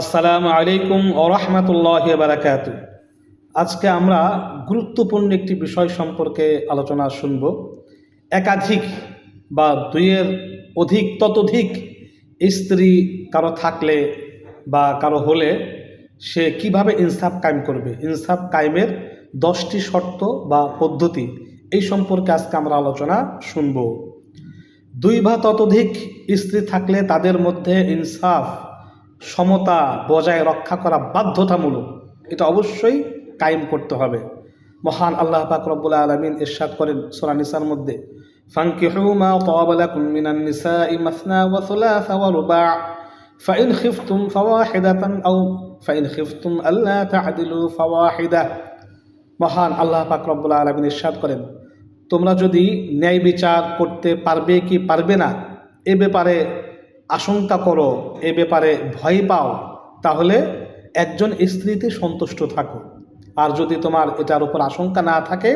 আসসালামু আলাইকুম ও রহমতুল্লাহ বারাকাত আজকে আমরা গুরুত্বপূর্ণ একটি বিষয় সম্পর্কে আলোচনা শুনব। একাধিক বা দুইয়ের অধিক ততোধিক স্ত্রী কারও থাকলে বা কারও হলে সে কীভাবে ইনসাফ কায়েম করবে? ইনসাফ কায়েমের দশটি শর্ত বা পদ্ধতি, এই সম্পর্কে আজকে আমরা আলোচনা শুনব। দুই বা ততোধিক স্ত্রী থাকলে তাদের মধ্যে ইনসাফ সমতা বজায় রক্ষা করা বাধ্যতামূলক এটা অবশ্যই কায়েম করতে হবে মহান আল্লাহ পাক রব্বুল আলমিন ইরশাদ করেন সোরা নিসার মধ্যে ফাঙ্কিহু মা তাবা লাকুম মিনান নিসাই মাসনা ওয়া সুলাসা ওয়া রুবা' فإن خفتم فواحدة أو فإن خفتم ألا تعدلوا فواحدة মহান আল্লাহ পাক রব্বুল আলমিন ইরশাদ করেন তোমরা যদি ন্যায় বিচার করতে পারবে কি পারবে না এ ব্যাপারে আশঙ্কা করো, এ ব্যাপারে ভয় পাও, তাহলে একজন স্ত্রীতে সন্তুষ্ট থাকো। আর যদি তোমার এটার উপর আশঙ্কা না থাকে,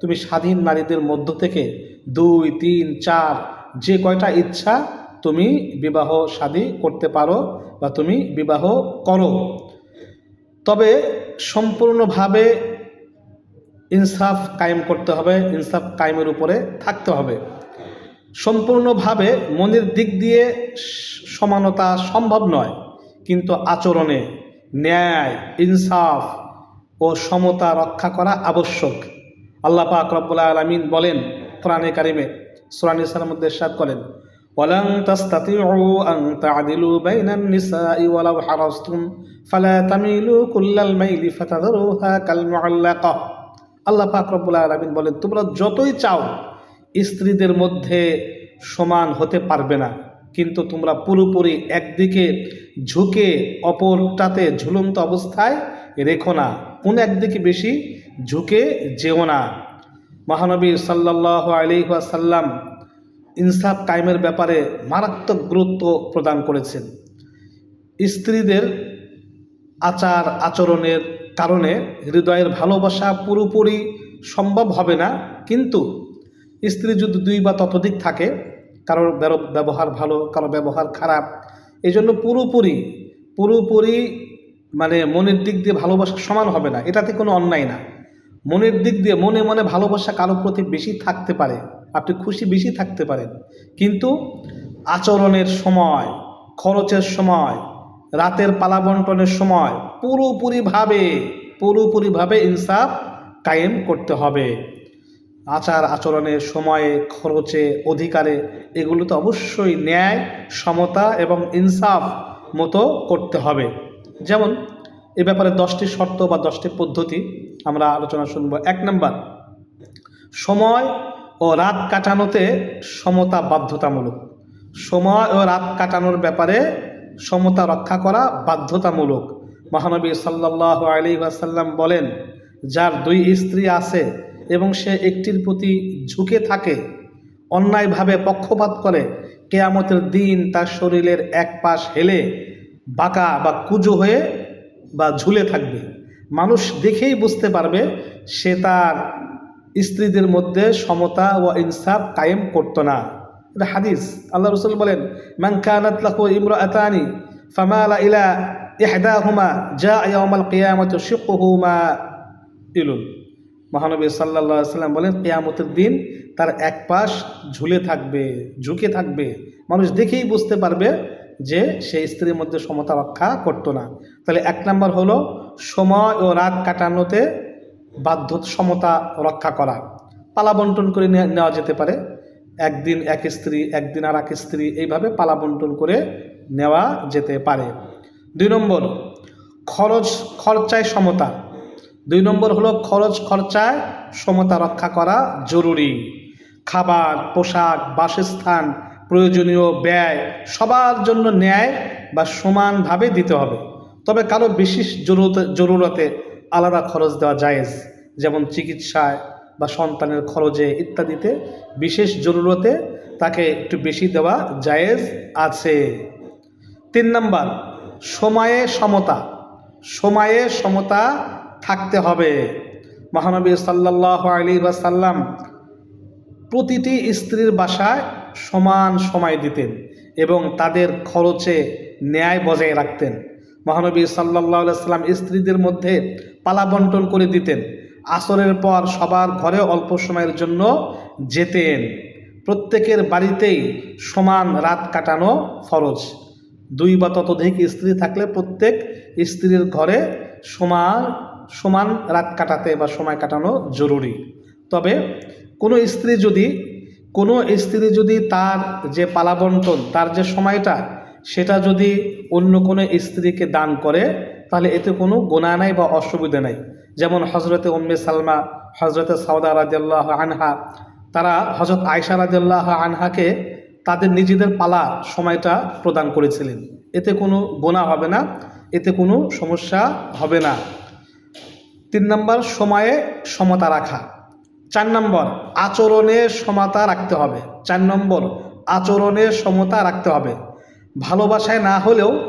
তুমি স্বাধীন নারীদের মধ্য থেকে দুই, তিন, চার, যে কয়টা ইচ্ছা তুমি বিবাহ শাদী করতে পারো বা তুমি বিবাহ করো। তবে সম্পূর্ণভাবে ইনসাফ কায়েম করতে হবে, ইনসাফ কায়েমের উপরে থাকতে হবে। সম্পূর্ণভাবে মনের দিক দিয়ে সমানতা সম্ভব নয় কিন্তু আচরণে ন্যায় ইনসাফ ও সমতা রক্ষা করা আবশ্যক আল্লাহ পাক রব্বুল্লাহ আলমিন বলেন কোরআনে কারিমে সুরানিসার মধ্যে সাদ করেন ولن تستطيعوا أن تعدلوا بين النساء ولو حرصتم فلا تميلوا كل الميل فتذروها كالمعلقة আল্লাহ পাক রব্বুল আলমিন বলেন তোমরা যতই চাও স্ত্রীদের মধ্যে সমান হতে পারবে না। কিন্তু তোমরা পুরোপুরি একদিকে ঝুঁকে, অপরটাতে ঝুলন্ত অবস্থায় রেখো না। কোন একদিকে বেশি ঝুঁকে যেও না। মহানবী সাল্লাহ আলিহাসাল্লাম ইনসাফ কায়েমের ব্যাপারে মারাত্মক গুরুত্ব প্রদান করেছেন। স্ত্রীদের আচার আচরণের কারণে হৃদয়ের ভালোবাসা পুরোপুরি সম্ভব হবে না। কিন্তু স্ত্রী যদি দুই বা ততোধিক থাকে, কারোর ব্যবহার ভালো কারও ব্যবহার খারাপ এই জন্য পুরোপুরি পুরোপুরি মানে মনের দিক দিয়ে ভালোবাসা সমান হবে না। এটাতে কোনো অন্যায় না। মনের দিক দিয়ে মনে মনে ভালোবাসা কারোর প্রতি বেশি থাকতে পারে, আপনি খুশি বেশি থাকতে পারেন। কিন্তু আচরণের সময়, খরচের সময়, রাতের পালা বন্টনের সময় পুরোপুরিভাবে পুরোপুরিভাবে ইনসাফ কায়েম করতে হবে। আচার আচরণের সময়ে খরচে অধিকারে এগুলো তো অবশ্যই ন্যায়, সমতা এবং ইনসাফ মতো করতে হবে। যেমন, এ ব্যাপারে দশটি শর্ত বা দশটি পদ্ধতি আমরা আলোচনা শুনব। এক নম্বর, সময় ও রাত কাটানোতে সমতা বাধ্যতামূলক। সময় ও রাত কাটানোর ব্যাপারে সমতা রক্ষা করা বাধ্যতামূলক। মহানবী সাল্লাহ আলী ওয়াসাল্লাম বলেন, যার দুই স্ত্রী আছে এবং সে একটির প্রতি ঝুঁকে থাকে, অন্যায়ভাবে পক্ষপাত করে, কেয়ামতের দিন তার শরীরের এক পাশ হেলে, বাঁকা বা কুজো হয়ে বা ঝুলে থাকবে। মানুষ দেখেই বুঝতে পারবে সে তার স্ত্রীদের মধ্যে সমতা ও ইনসাফ কায়েম করতো না। এটা হাদিস। আল্লাহ রসুল বলেন, মান কানাত লাহু ইমরাআতানি ফামালা ইলা ইহদাহুমা জা ইয়াউমাল কিয়ামাতি শিকুহুমা ইলুন মহানবী আলাইহি সাল্লাম বলেন, কিয়ামতের দিন তার এক পাশ ঝুলে থাকবে, ঝুঁকে থাকবে। মানুষ দেখেই বুঝতে পারবে যে সেই স্ত্রীর মধ্যে সমতা রক্ষা করতো না। তাহলে এক নম্বর হলো সময় ও রাত কাটানোতে বাধ্য সমতা রক্ষা করা। পালা বন্টন করে নেওয়া যেতে পারে। একদিন এক স্ত্রী, একদিন আর এক স্ত্রী এইভাবে পালা বন্টন করে নেওয়া যেতে পারে। দুই নম্বর, খরচ, খরচায় সমতা। দুই নম্বর হলো খরচ খরচায় সমতা রক্ষা করা জরুরি। খাবার, পোশাক, বাসস্থান, প্রয়োজনীয় ব্যয় সবার জন্য ন্যায় বা সমানভাবে দিতে হবে। তবে কারও বিশেষ জরুরতে জরুরতে আলাদা খরচ দেওয়া জায়েজ, যেমন চিকিৎসায় বা সন্তানের খরচে ইত্যাদিতে বিশেষ জরুরতে তাকে একটু বেশি দেওয়া জায়েজ আছে। তিন নম্বর, সময়ে সমতা। সময়ে সমতা থাকতে হবে। মহানবী সাল্লাহ আলী সাল্লাম প্রতিটি স্ত্রীর বাসায় সমান সময় দিতেন এবং তাদের খরচে ন্যায় বজায় রাখতেন। মহানবী সাল্লাহ সাল্লাম স্ত্রীদের মধ্যে পালা বন্টন করে দিতেন। আসরের পর সবার ঘরে অল্প সময়ের জন্য যেতেন। প্রত্যেকের বাড়িতেই সমান রাত কাটানো ফরজ। দুই বা ততোধিক স্ত্রী থাকলে প্রত্যেক স্ত্রীর ঘরে সমান সমান রাত কাটাতে বা সময় কাটানো জরুরি। তবে কোনো স্ত্রী যদি, কোনো স্ত্রী যদি তার যে পালাবন্টন, তার যে সময়টা, সেটা যদি অন্য কোনো স্ত্রীকে দান করে, তাহলে এতে কোনো গোনা নাই বা অসুবিধা নাই। যেমন হজরতে উম্মে সালমা হজরতে সাউদা রাজিয়াল্লাহ আনহা, তারা হজরত আয়সা রাজিয়াল্লাহ আনহাকে তাদের নিজেদের পালা সময়টা প্রদান করেছিলেন। এতে কোনো গোনা হবে না, এতে কোনো সমস্যা হবে না। তিন নম্বর, সময়ে সমতা রাখা। চার নম্বর, আচরণে সমতা রাখতে হবে। চার নম্বর, আচরণে সমতা রাখতে হবে। ভালোবাসায় না হলেও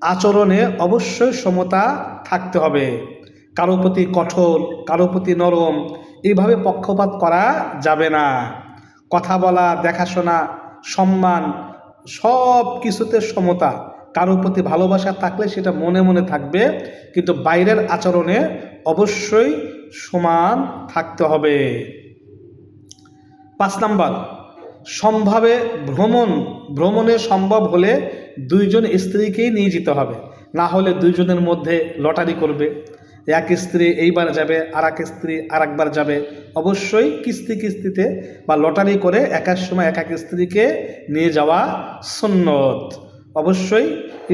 আচরণে অবশ্যই সমতা থাকতে হবে। কারও প্রতি কঠোর, কারও প্রতি নরম এইভাবে পক্ষপাত করা যাবে না। কথা বলা, দেখাশোনা, সম্মান সব কিছুতে সমতা। কারও প্রতি ভালোবাসা থাকলে সেটা মনে মনে থাকবে, কিন্তু বাইরের আচরণে অবশ্যই সমান থাকতে হবে। পাঁচ নাম্বার, সম্ভাবে ভ্রমণ, ভ্রমণে সম্ভব হলে দুইজন স্ত্রীকেই নিয়ে যেতে হবে, না হলে দুইজনের মধ্যে লটারি করবে। এক স্ত্রী এইবার যাবে আর এক স্ত্রী আর একবার যাবে। অবশ্যই কিস্তি কিস্তিতে বা লটারি করে একার সময় এক এক স্ত্রীকে নিয়ে যাওয়া সুন্নত। অবশ্যই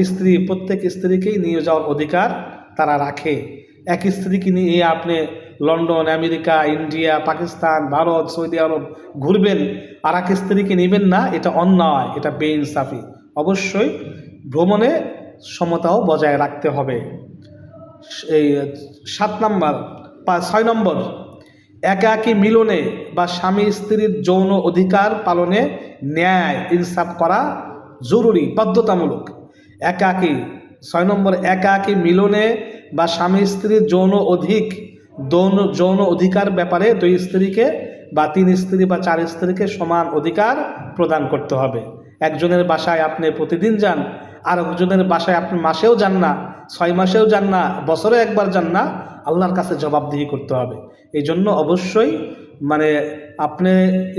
স্ত্রী, প্রত্যেক স্ত্রীকেই নিয়ে যাওয়ার অধিকার তারা রাখে। এক স্ত্রীকে নিয়ে আপনি London, America, India, Pakistan, Bharat, Saudi আরব ঘুরবেন আর এক স্ত্রীকে নেবেন না, এটা অন্যায়, এটা বেইনসাফি। অবশ্যই ভ্রমণে সমতাও বজায় রাখতে হবে। এই সাত নম্বর ছয় নম্বর একাকী মিলনে বা স্বামী স্ত্রীর যৌন অধিকার পালনে ন্যায়, ইনসাফ করা জরুরি, বাধ্যতামূলক। একাকী, ছয় নম্বর, একাকী মিলনে বা স্বামী স্ত্রীর যৌন অধিক, যৌন যৌন অধিকার ব্যাপারে দুই স্ত্রীকে বা তিন স্ত্রী বা চার স্ত্রীকে সমান অধিকার প্রদান করতে হবে। একজনের বাসায় আপনি প্রতিদিন যান আর একজনের বাসায় আপনি মাসেও যান না, ছয় মাসেও যান না, বছরে একবার যান না, আল্লাহর কাছে জবাবদিহি করতে হবে। এই জন্য অবশ্যই মানে আপনি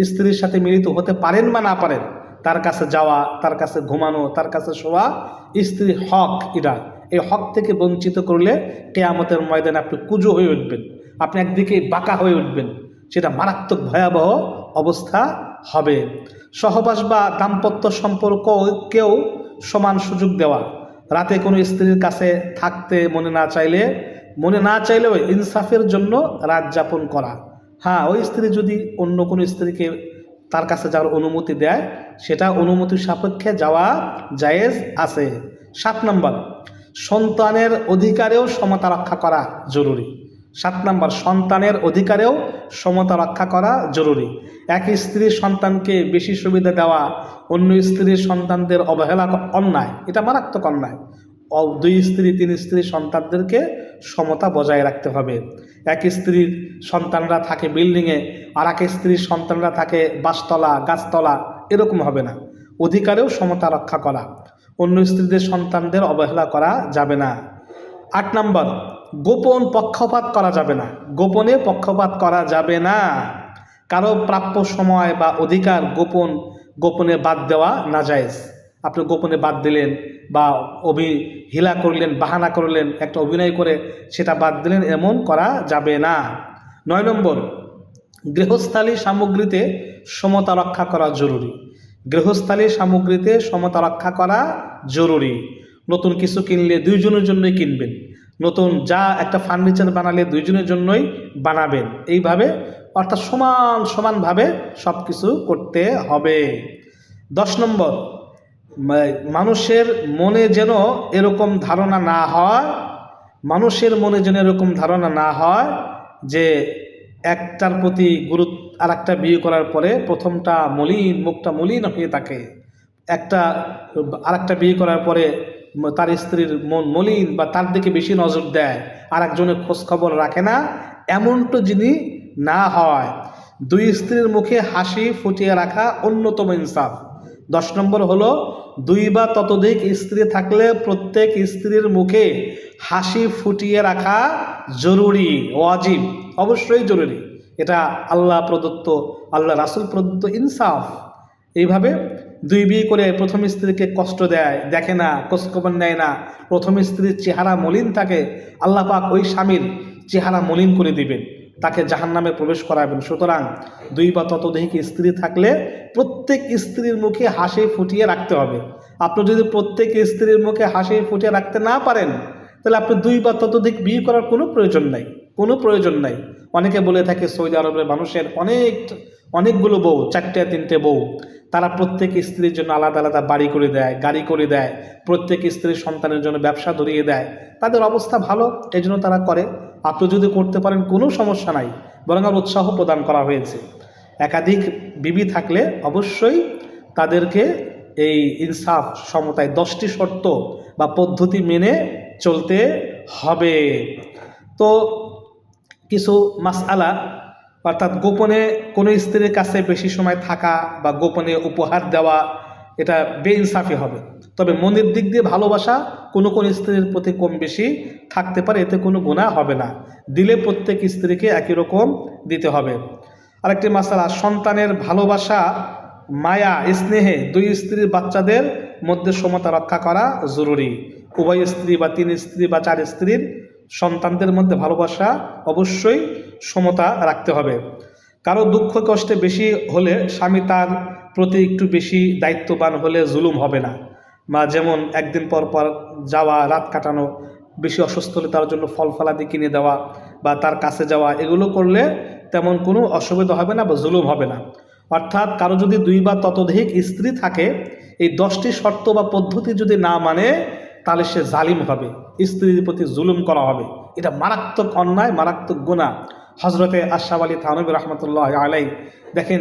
স্ত্রীর সাথে মিলিত হতে পারেন বা না পারেন তার কাছে যাওয়া, তার কাছে ঘুমানো, তার কাছে শোয়া স্ত্রী হক এটা। এই হক থেকে বঞ্চিত করলে কেয়ামতের ময়দানে আপনি কুজো হয়ে উঠবেন, আপনি একদিকে বাঁকা হয়ে উঠবেন, সেটা মারাত্মক ভয়াবহ অবস্থা হবে। সহবাস বা দাম্পত্য সম্পর্ক কেউ সমান সুযোগ দেওয়া। রাতে কোনো স্ত্রীর কাছে থাকতে মনে না চাইলে, মনে না চাইলেও ইনসাফের জন্য রাত যাপন করা। হ্যাঁ ওই স্ত্রী যদি অন্য কোনো স্ত্রীকে তার কাছে যাওয়ার অনুমতি দেয়, সেটা অনুমতির সাপেক্ষে যাওয়া জায়েজ আছে। সাত নম্বর, সন্তানের অধিকারেও সমতা রক্ষা করা জরুরি। সাত নম্বর, সন্তানের অধিকারেও সমতা রক্ষা করা জরুরি। এক স্ত্রীর সন্তানকে বেশি সুবিধা দেওয়া, অন্য স্ত্রীর সন্তানদের অবহেলা অন্যায়, এটা মারাত্মক অন্যায়। দুই স্ত্রী, তিন স্ত্রী সন্তানদেরকে সমতা বজায় রাখতে হবে। এক স্ত্রীর সন্তানরা থাকে বিল্ডিংয়ে, আর এক স্ত্রীর সন্তানরা থাকে বাসতলা, গাছতলা, এরকম হবে না। অধিকারেও সমতা রক্ষা করা। অন্য স্ত্রীদের সন্তানদের অবহেলা করা যাবে না। আট নম্বর, গোপন পক্ষপাত করা যাবে না। গোপনে পক্ষপাত করা যাবে না। কারও প্রাপ্য সময় বা অধিকার গোপন, গোপনে বাদ দেওয়া না যায়জ আপনি গোপনে বাদ দিলেন বা অভি হিলা করলেন, বাহানা করলেন, একটা অভিনয় করে সেটা বাদ দিলেন, এমন করা যাবে না। নয় নম্বর, গৃহস্থালী সামগ্রীতে সমতা রক্ষা করা জরুরি। গৃহস্থালী সামগ্রীতে সমতা রক্ষা করা জরুরি। নতুন কিছু কিনলে দুইজনের জন্যই কিনবেন। নতুন যা একটা ফার্নিচার বানালে দুইজনের জন্যই বানাবেন। এইভাবে, অর্থাৎ সমান সমানভাবে সব কিছু করতে হবে। দশ নম্বর মানুষের মনে যেন এরকম ধারণা না হয়, মানুষের মনে যেন এরকম ধারণা না হয় যে একটার প্রতি গুরুত্ব আর একটা বিয়ে করার পরে প্রথমটা মলিন, মুখটা মলিন হয়ে থাকে। একটা আর একটা বিয়ে করার পরে তার স্ত্রীর মন মলিন বা তার দিকে বেশি নজর দেয় আর একজনের খোঁজখবর রাখে না, এমনটা যিনি না হয়। দুই স্ত্রীর মুখে হাসি ফুটিয়ে রাখা অন্যতম ইনসাফ। দশ নম্বর হলো, দুই বা ততোধিক স্ত্রী থাকলে প্রত্যেক স্ত্রীর মুখে হাসি ফুটিয়ে রাখা জরুরি, ওয়াজিব, অবশ্যই জরুরি। এটা আল্লাহ প্রদত্ত, আল্লাহ রাসুল প্রদত্ত ইনসাফ। এইভাবে দুই বিয়ে করে প্রথম স্ত্রীকে কষ্ট দেয়, দেখে না, খোঁজখবর নেয় না, প্রথম স্ত্রীর চেহারা মলিন থাকে, আল্লাহ পাক ওই স্বামীর চেহারা মলিন করে দিবেন। তাকে জাহান নামে প্রবেশ করাবেন। সুতরাং দুই বা ততোধিক স্ত্রী থাকলে প্রত্যেক স্ত্রীর মুখে হাসি ফুটিয়ে রাখতে হবে। আপনি যদি প্রত্যেক স্ত্রীর মুখে হাসি ফুটিয়ে রাখতে না পারেন, তাহলে আপনি দুই বা ততোধিক বিয়ে করার কোনো প্রয়োজন নাই। কোনো প্রয়োজন নাই। অনেকে বলে থাকে সৌদি আরবের মানুষের অনেক, অনেকগুলো বউ, চারটে, তিনটে বউ। তারা প্রত্যেক স্ত্রীর জন্য আলাদা আলাদা বাড়ি করে দেয়, গাড়ি করে দেয়, প্রত্যেক স্ত্রীর সন্তানের জন্য ব্যবসা ধরিয়ে দেয়। তাদের অবস্থা ভালো এই জন্য তারা করে। আপনি যদি করতে পারেন, কোনো সমস্যা নাই, বরং আর উৎসাহ প্রদান করা হয়েছে। একাধিক বিবি থাকলে অবশ্যই তাদেরকে এই ইনসাফ সমতায় দশটি শর্ত বা পদ্ধতি মেনে চলতে হবে। তো কিছু মাসআলা অর্থাৎ গোপনে কোনো স্ত্রীর কাছে বেশি সময় থাকা বা গোপনে উপহার দেওয়া, এটা বেইনসাফি হবে। তবে মনের দিক দিয়ে ভালোবাসা কোনো কোনো স্ত্রীর প্রতি কম বেশি থাকতে পারে, এতে কোনো গুণা হবে না। দিলে প্রত্যেক স্ত্রীকে একই রকম দিতে হবে। আরেকটি মাসালা, সন্তানের ভালোবাসা, মায়া, স্নেহে দুই স্ত্রীর বাচ্চাদের মধ্যে সমতা রক্ষা করা জরুরি। উভয় স্ত্রী বা তিন স্ত্রী বা চার স্ত্রীর সন্তানদের মধ্যে ভালোবাসা অবশ্যই সমতা রাখতে হবে। কারও দুঃখ কষ্টে বেশি হলে স্বামী তার প্রতি একটু বেশি দায়িত্ববান হলে জুলুম হবে না বা যেমন একদিন পর পর যাওয়া, রাত কাটানো, বেশি অসুস্থ হলে তার জন্য ফল ফলাদি কিনে দেওয়া বা তার কাছে যাওয়া, এগুলো করলে তেমন কোনো অসুবিধা হবে না বা জুলুম হবে না। অর্থাৎ কারও যদি দুই বা ততোধিক স্ত্রী থাকে, এই দশটি শর্ত বা পদ্ধতি যদি না মানে তাহলে সে জালিম হবে। স্ত্রীর প্রতি জুলুম করা হবে। এটা মারাত্মক অন্যায়, মারাত্মক গুণা হজরতে আশাফ আলী থানবী রহমতুল্লাহ আলাই দেখেন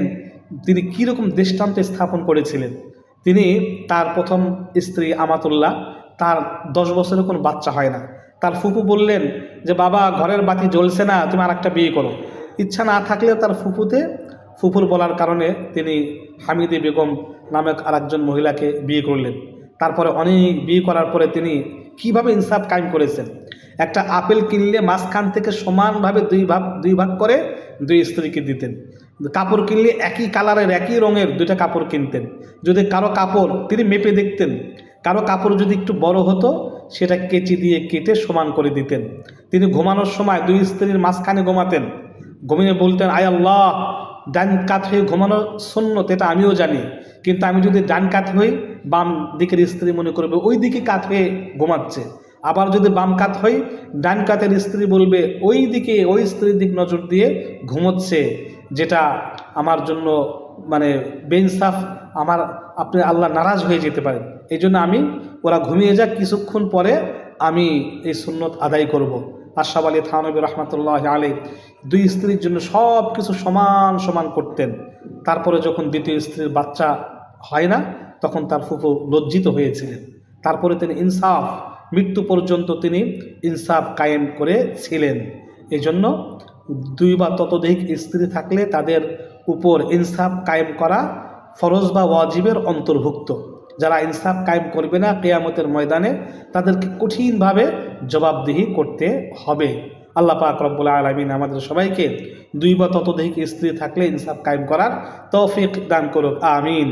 তিনি কীরকম দৃষ্টান্ত স্থাপন করেছিলেন। তিনি তার প্রথম স্ত্রী আমাতুল্লাহ, তার দশ বছরের কোনো বাচ্চা হয় না। তার ফুপু বললেন যে, বাবা, ঘরের বাতি জ্বলছে না, তুমি আর একটা বিয়ে করো। ইচ্ছা না থাকলেও তার ফুপুতে ফুফুর বলার কারণে তিনি হামিদি বেগম নামক আরেকজন মহিলাকে বিয়ে করলেন। তারপরে অনেক বিয়ে করার পরে তিনি কীভাবে ইনসাফ কায়েম করেছেন? একটা আপেল কিনলে মাঝখান থেকে সমানভাবে দুই ভাগ দুই ভাগ করে দুই স্ত্রীকে দিতেন। কাপড় কিনলে একই কালারের, একই রঙের দুইটা কাপড় কিনতেন। যদি কারও কাপড় তিনি মেপে দেখতেন, কারও কাপড় যদি একটু বড় হতো, সেটা কেচি দিয়ে কেটে সমান করে দিতেন। তিনি ঘুমানোর সময় দুই স্ত্রীর মাঝখানে ঘুমাতেন। ঘুমিয়ে বলতেন, আয় আল্লাহ ডান কাত হয়ে ঘুমানো সুন্নত, এটা আমিও জানি। কিন্তু আমি যদি ডান কাত হই, বাম দিকের স্ত্রী মনে করবে, ওই দিকে কাত হয়ে ঘুমাচ্ছে। আবার যদি বাম কাত হই, ডান কাতের স্ত্রী বলবে, ওই দিকে, ওই স্ত্রীর দিক নজর দিয়ে ঘুমোচ্ছে, যেটা আমার জন্য মানে বেইনসাফ, আমার আপনি আল্লাহ নারাজ হয়ে যেতে পারেন। এই জন্য আমি, ওরা ঘুমিয়ে যাক, কিছুক্ষণ পরে আমি এই সুন্নত আদায় করব। আশাফ আলী থানবী রহমতুল্লাহ আলী দুই স্ত্রীর জন্য সব কিছু সমান সমান করতেন। তারপরে যখন দ্বিতীয় স্ত্রীর বাচ্চা হয় না, তখন তার ফুফু লজ্জিত হয়েছিলেন। তারপরে তিনি ইনসাফ, মৃত্যু পর্যন্ত তিনি ইনসাফ কায়েম করেছিলেন এই জন্য দুই বা ততোধিক স্ত্রী থাকলে তাদের উপর ইনসাফ কায়েম করা ফরজ বা ওয়াজিবের অন্তর্ভুক্ত। যারা ইনসাফ কায়েম করবে না কেয়ামতের ময়দানে, তাদেরকে কঠিনভাবে জবাবদিহি করতে হবে। আল্লাহ পাক রব্বুল আলমিন আমাদের সবাইকে দুই বা ততোধিক স্ত্রী থাকলে ইনসাফ কায়েম করার তৌফিক দান করুক। আমিন।